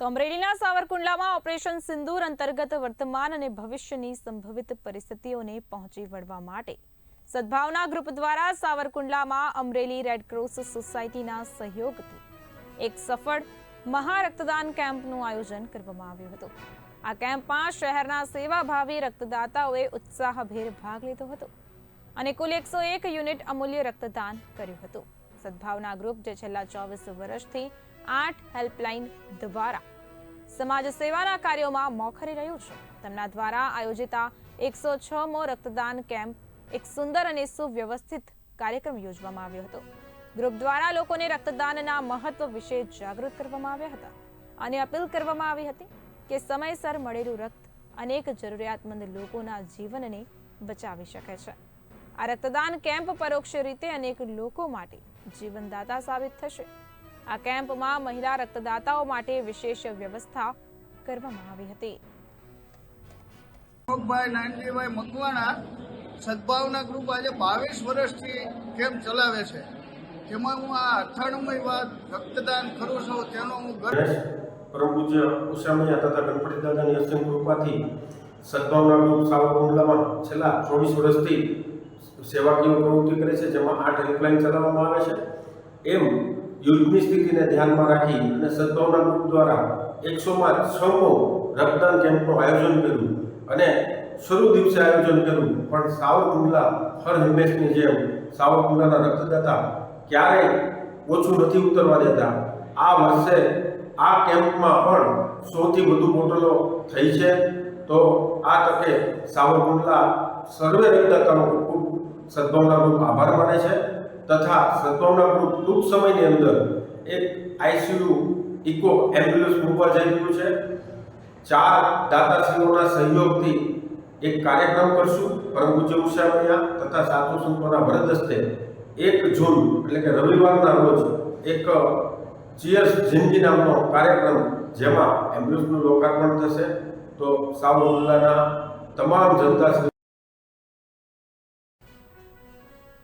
તો અમરેલીના સાવરકુંડલામાં ઓપરેશન સિંદૂર અંતર્ગત વર્તમાન અને ભવિષ્યની સંભવિત પરિસ્થિતિઓને પહોંચી વળવા માટે સદભાવના ગ્રુપ દ્વારા સાવરકુંડલામાં અમરેલી રેડક્રોસ સોસાયટીના સહયોગથી એક સફળ મહા કેમ્પનું આયોજન કરવામાં આવ્યું હતું. આ કેમ્પમાં શહેરના સેવાભાવી રક્તદાતાઓએ ઉત્સાહભેર ભાગ લીધો હતો અને કુલ એકસો એક યુનિટ અમૂલ્ય રક્તદાન કર્યું હતું. સદભાવના ગ્રુપ જે છેલ્લા ચોવીસ વર્ષથી આઠ હેલ્પલાઇન દ્વારા. સમાજ સેવાના કાર્યોમાં મોખરી રહ્યું છે. તેમના દ્વારા આયોજિત એકસો છ મો રક્તદાન કેમ્પ એક સુંદર અને સુવ્યવસ્થિત કાર્યક્રમ યોજવામાં આવ્યો હતો. ગ્રુપ દ્વારા લોકોને રક્તદાનના મહત્વ વિશે જાગૃત કરવામાં આવ્યા હતા. અને અપીલ કરવામાં આવી હતી કે સમયસર મળેલું રક્ત અનેક જરૂરિયાતમંદ લોકોના જીવનને બચાવી શકે છે. આ રક્તદાન કેમ્પ પરોક્ષ રીતે અનેક લોકો માટે જીવનદાતા સાબિત થશે. આ કેમ્પમાં મહિલા રક્તદાતાઓ માટે વિશેષ વ્યવસ્થા કરવામાં આવી હતી. નાનજીભાઈ મકવાણા સદભાવના ગ્રુપ આજે બાવીસ વર્ષથી કેમ્પ ચલાવે છે. જેમાં હું આ અથાણુંમય વાત રક્તદાન કરું છું તેનો હું ગર્વ ગણેશ પરમ ઉષામૈયા તથા ગણપતિ દાદાની અસંગ કૃપાથી સદભાવના ગ્રુપ સાવરકુંડલામાં છેલ્લા ચોવીસ વર્ષથી સેવાકીય પ્રવૃત્તિ કરે છે જેમાં આઠ હેલ્પલાઇન ચલાવવામાં આવે છે. એમ યુદ્ધની સ્થિતિને ધ્યાનમાં રાખી અને સદભાવના ગ્રુપ દ્વારા એકસોમાં છમો રક્તદાન કેમ્પનું આયોજન કર્યું અને શરૂ દિવસે આયોજન કર્યું. પણ સાવરકુંડલા હર હંમેશની જેમ સાવરકુંડલાના રક્તદાતા ક્યારેય ઓછું નથી ઉતરવા દેતા. આ વર્ષે આ કેમ્પમાં પણ સૌથી વધુ બોટલો થઈ છે. તો આ તકે સાવરકુંડલા સર્વે રક્તદાતાનો ખૂબ સદભાવના ગ્રુપ આભાર માને છે. તથા સદભાવના ગ્રુપ ટૂંક સમયની અંદર એક આઈસીયુ ઇકો એમ્બ્યુલન્સ મૂકવા જઈ રહ્યું છે. ચાર દાતાશ્રીઓના સહયોગથી એક કાર્યક્રમ કરશું પૂજ્ય ઉષામૈયા તથા સાધુ સંતોના વરદ હસ્તે. એક જૂન, એટલે કે રવિવારના રોજ એક ચિયર્સ જિંદગી નામનો કાર્યક્રમ જેમાં એમ્બ્યુલન્સનું લોકાર્પણ થશે. તો સાવ જિલ્લાના તમામ જનતા